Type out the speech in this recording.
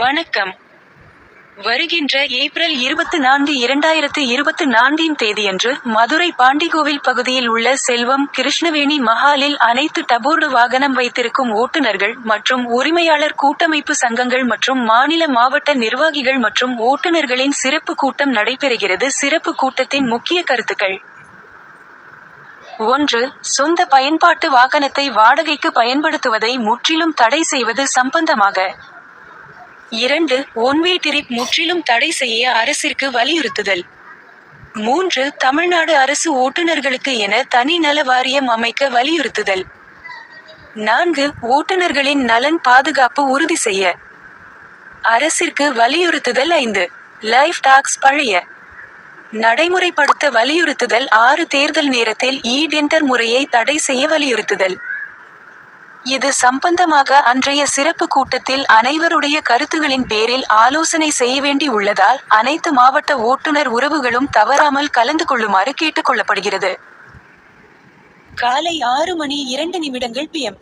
வணக்கம். வருகின்ற ஏப்ரல் இருபத்து நான்கு இரண்டாயிரத்து இருபத்து நான்கின் தேதியன்று மதுரை பாண்டிகோவில் பகுதியில் உள்ள செல்வம் கிருஷ்ணவேணி மஹாலில் அனைத்து டபோர்டு வாகனம் வைத்திருக்கும் ஓட்டுநர்கள் மற்றும் உரிமையாளர் கூட்டமைப்பு சங்கங்கள் மற்றும் மாநில மாவட்ட நிர்வாகிகள் மற்றும் ஓட்டுநர்களின் சிறப்பு கூட்டம் நடைபெறுகிறது. சிறப்பு கூட்டத்தின் முக்கிய கருத்துக்கள். ஒன்று சொந்த பயன்பாட்டு வாகனத்தை வாடகைக்கு பயன்படுத்துவதை முற்றிலும் தடை செய்வது சம்பந்தமாக. இரண்டு ஒன்வே டிரிப் முற்றிலும் தடை செய்ய அரசிற்கு வலியுறுத்துதல். மூன்று தமிழ்நாடு அரசு ஓட்டுநர்களுக்கு என தனி நல வாரியம் அமைக்க வலியுறுத்துதல். நான்கு ஓட்டுநர்களின் நலன் பாதுகாப்பு உறுதி செய்ய. அரசிற்கு வலியுறுத்துதல் ஐந்து லைஃப் டாக்ஸ் பழைய. நடைமுறைப்படுத்த வலியுறுத்துதல் ஆறு தேர்தல் நேரத்தில் இ டெண்டர் முறையை தடை செய்ய வலியுறுத்துதல். இது சம்பந்தமாக அன்றைய சிறப்பு கூட்டத்தில் அனைவருடைய கருத்துகளின் பேரில் ஆலோசனை செய்ய வேண்டி உள்ளதால் அனைத்து மாவட்ட ஓட்டுநர் உறவுகளும் தவறாமல் கலந்து கொள்ளுமாறு கேட்டுக்கொள்ளப்படுகிறது காலை ஆறு மணி இரண்டு நிமிடங்கள் பிஎம்